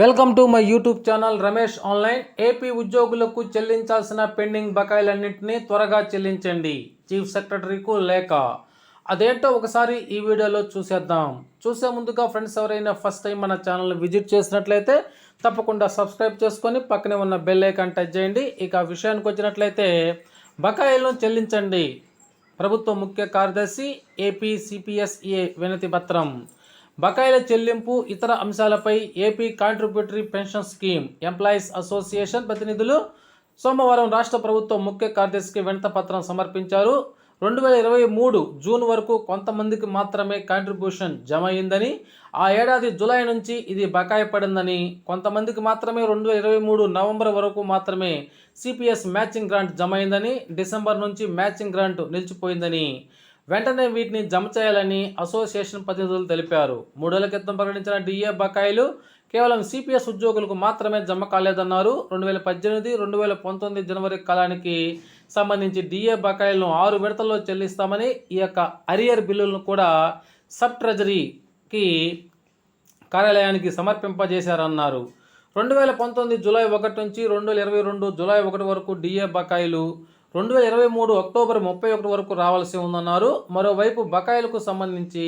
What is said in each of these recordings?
Welcome to my YouTube channel Ramesh online. AP ఉద్యోగులకు చెల్లించాల్సిన pending బకాయిలన్నింటినీ త్వరగా చెల్లించండి. చీఫ్ సెక్రటరీకు లేఖ. అదేంటో ఒకసారి ఈ వీడియోలో చూసేద్దాం. చూసే ముందుగా ఫ్రెండ్స్ ఎవరైనా ఫస్ట్ టైం మన ఛానల్ విజిట్ చేసినట్లయితే తప్పకుండా సబ్స్క్రైబ్ చేసుకొని పక్కనే ఉన్న బెల్ ఐకాన్ టచ్ చేయండి. ఇక విషయానికి వచ్చినట్లయితే బకాయిలను చెల్లించండి. ప్రభుత్వ ముఖ్య కార్యదర్శి ఏపీ సిపిఎస్ఏ వినతి పత్రం. బకాయిల చెల్లింపు ఇతర అంశాలపై AP contributory pension scheme employees association ప్రతినిధులు సోమవారం రాష్ట్ర ప్రభుత్వం ముఖ్య కార్యదర్శికి వినత పత్రం సమర్పించారు. రెండు వేల ఇరవై మూడు జూన్ వరకు కొంతమందికి మాత్రమే కాంట్రిబ్యూషన్ జమ అయిందని ఆ ఏడాది జూలై నుంచి ఇది బకాయి పడిందని కొంతమందికి మాత్రమే రెండు వేల ఇరవై మూడు నవంబర్ వరకు మాత్రమే సిపిఎస్ మ్యాచింగ్ గ్రాంట్ జమ అయిందని డిసెంబర్ నుంచి మ్యాచింగ్ గ్రాంట్ నిలిచిపోయిందని. వెంటనే వీటిని జమ చేయాలని అసోసియేషన్ ప్రతినిధులు తెలిపారు. మూడేళ్ళ క్రితం ప్రకటించిన డిఏ బకాయిలు కేవలం సిపిఎస్ ఉద్యోగులకు మాత్రమే జమ కాలేదన్నారు. రెండు వేల పద్దెనిమిది రెండు వేల పంతొమ్మిది జనవరి కాలానికి సంబంధించి డిఏ బకాయిలను ఆరు విడతల్లో చెల్లిస్తామని ఈ యొక్క అరియర్ బిల్లులను కూడా సబ్ ట్రెజరీకి కార్యాలయానికి సమర్పింపజేశారన్నారు. రెండు వేల పంతొమ్మిది జూలై ఒకటి నుంచి రెండు వేల ఇరవై రెండు జూలై ఒకటి వరకు డిఏ బకాయిలు రెండు వేల ఇరవై మూడు అక్టోబర్ ముప్పై ఒకటి వరకు రావాల్సి ఉందన్నారు. మరోవైపు బకాయిలకు సంబంధించి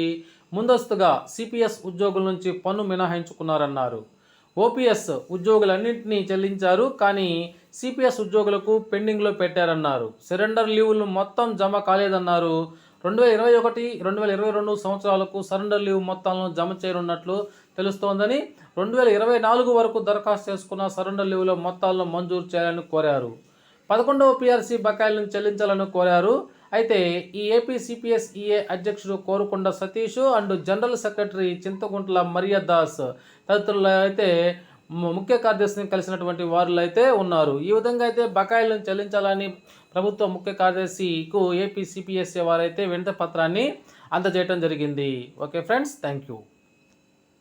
ముందస్తుగా సిపిఎస్ ఉద్యోగుల నుంచి పన్ను మినహాయించుకున్నారన్నారు. ఓపీఎస్ ఉద్యోగులన్నింటినీ చెల్లించారు కానీ సిపిఎస్ ఉద్యోగులకు పెండింగ్లో పెట్టారన్నారు. సరెండర్ లీవులు మొత్తం జమ కాలేదన్నారు. రెండు వేల ఇరవై ఒకటి రెండు వేల ఇరవై రెండు సంవత్సరాలకు సరెండర్ లీవ్ మొత్తాలను జమ చేయనున్నట్లు తెలుస్తోందని రెండు వేల ఇరవై నాలుగు వరకు దరఖాస్తు చేసుకున్న సరెండర్ లీవ్ల మొత్తాలను మంజూరు చేయాలని కోరారు. పదకొండవ పీఆర్సీ బకాయిలను చెల్లించాలని కోరారు. అయితే ఈ ఏపీ సిపిఎస్ఈఏ అధ్యక్షుడు Korukonda Satish and general secretary Chintakuntla Maria Das తదితరులు అయితే ముఖ్య కార్యదర్శిని కలిసినటువంటి వారులు అయితే ఉన్నారు. ఈ విధంగా అయితే బకాయిలను చెల్లించాలని ప్రభుత్వ ముఖ్య కార్యదర్శికు ఏపీ సిపిఎస్ఏ వారైతే వినత పత్రాన్ని అందజేయడం జరిగింది. Okay friends thank you